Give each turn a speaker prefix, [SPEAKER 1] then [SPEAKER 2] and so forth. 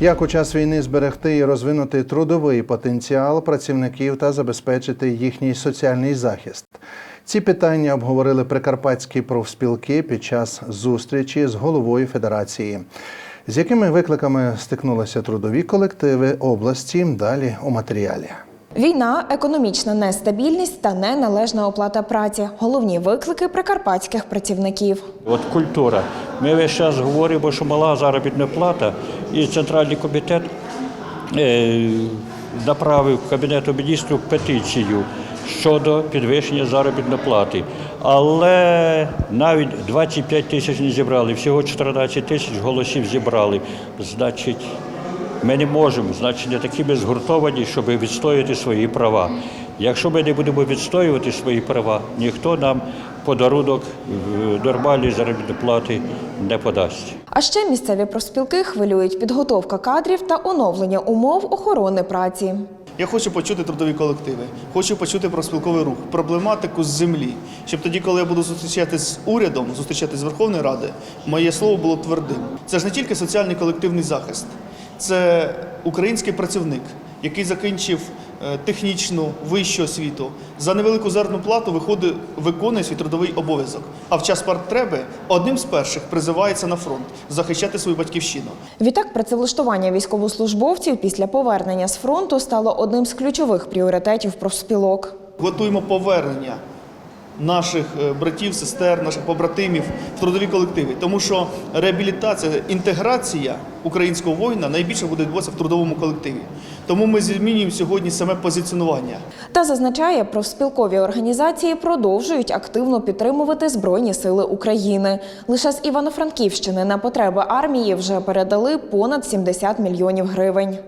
[SPEAKER 1] Як у час війни зберегти і розвинути трудовий потенціал працівників та забезпечити їхній соціальний захист? Ці питання обговорили прикарпатські профспілки під час зустрічі з головою федерації. З якими викликами стикнулися трудові колективи області? Далі у матеріалі.
[SPEAKER 2] Війна, економічна нестабільність та неналежна оплата праці головні виклики прикарпатських працівників.
[SPEAKER 3] От культура. Ми весь час говоримо, що мала заробітна плата, і центральний комітет е, направив Кабінету міністрів петицію щодо підвищення заробітної плати. Але навіть 25 тисяч не зібрали, всього 14 тисяч голосів зібрали. Значить, ми не можемо, значить, не такі ми згуртовані, щоб відстояти свої права. Якщо ми не будемо відстоювати свої права, ніхто нам подарунок нормальної заробітної плати не подасть.
[SPEAKER 2] А ще місцеві профспілки хвилюють підготовка кадрів та оновлення умов охорони праці.
[SPEAKER 4] Я хочу почути трудові колективи, хочу почути про спілковий рух, проблематику з землі, щоб тоді, коли я буду зустрічатися з урядом, зустрічатися з Верховною Радою, моє слово було твердим. Це ж не тільки соціальний колективний захист, це український працівник, який закінчив е, технічну вищу освіту. За невелику зерну плату виходить, виконує свій трудовий обов'язок. А в час партреби одним з перших призивається на фронт захищати свою батьківщину.
[SPEAKER 2] Відтак, працевлаштування військовослужбовців після повернення з фронту стало одним з ключових пріоритетів профспілок.
[SPEAKER 4] готуємо повернення наших е, братів, сестер, наших побратимів в трудові колективи. Тому що реабілітація, інтеграція українського воїна найбільше буде відбуватися в трудовому колективі. Тому ми змінюємо сьогодні саме позиціонування.
[SPEAKER 2] Та зазначає, профспілкові організації продовжують активно підтримувати Збройні сили України. Лише з Івано-Франківщини на потреби армії вже передали понад 70 мільйонів гривень.